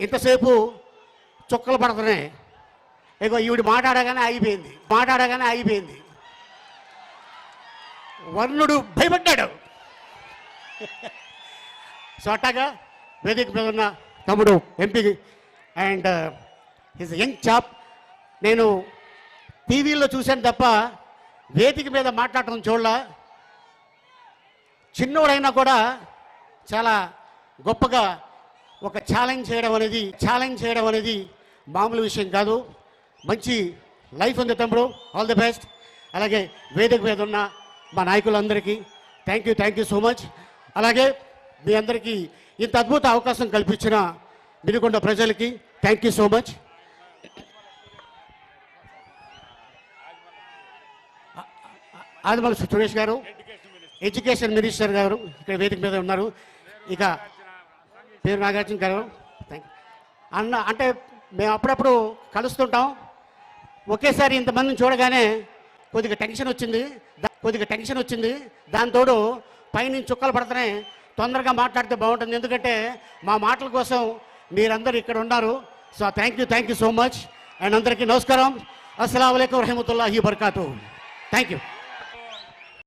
ఇంతసేపు చుక్కలు పడుతున్నాయి. ఇగో ఈవిడ మాట్లాడగానే ఆగిపోయింది. మాట్లాడగానే ఆగిపోయింది. వర్ణుడు భయపడ్డాడు. సో అట్టాగా వేదిక మీద ఉన్న తమ్ముడు MP and his young chap నేను టీవీలో చూశాను తప్ప వేదిక మీద మాట్లాడటం చూడలా. చిన్నోడైనా కూడా చాలా గొప్పగా ఒక ఛాలెంజ్ చేయడం అనేది ఛాలెంజ్ చేయడం అనేది మామూలు విషయం కాదు. మంచి లైఫ్ ఉంది తమ్ముడు. ఆల్ ది బెస్ట్ అలాగే వేదిక మీద ఉన్న మా నాయకులందరికీ thank you thank you so much అలాగే మీ అందరికీ ఇంత అద్భుత అవకాశం కల్పించిన మినుకొండ ప్రజలకి thank you so much ఆదిమల Suresh గారు ఎడ్యుకేషన్ మినిస్టర్ గారు ఇక్కడ వేదిక మీద ఉన్నారు. ఇక పేరు నాగార్జున గారు. థ్యాంక్ అన్న అంటే మేము అప్పుడప్పుడు కలుస్తుంటాం. ఒకేసారి ఇంతమందిని చూడగానే కొద్దిగా టెన్షన్ వచ్చింది. కొద్దిగా టెన్షన్ వచ్చింది. దాంతోడు పైనుంచి చుక్కలు పడుతున్నాయి. తొందరగా మాట్లాడితే బాగుంటుంది. ఎందుకంటే మా మాటల కోసం మీరందరూ ఇక్కడ ఉన్నారు. So thank you thank you so much and అందరికీ నమస్కారం. అస్సలం అయికం రహమతుల్లాహి బర్కాతు థ్యాంక్ యూ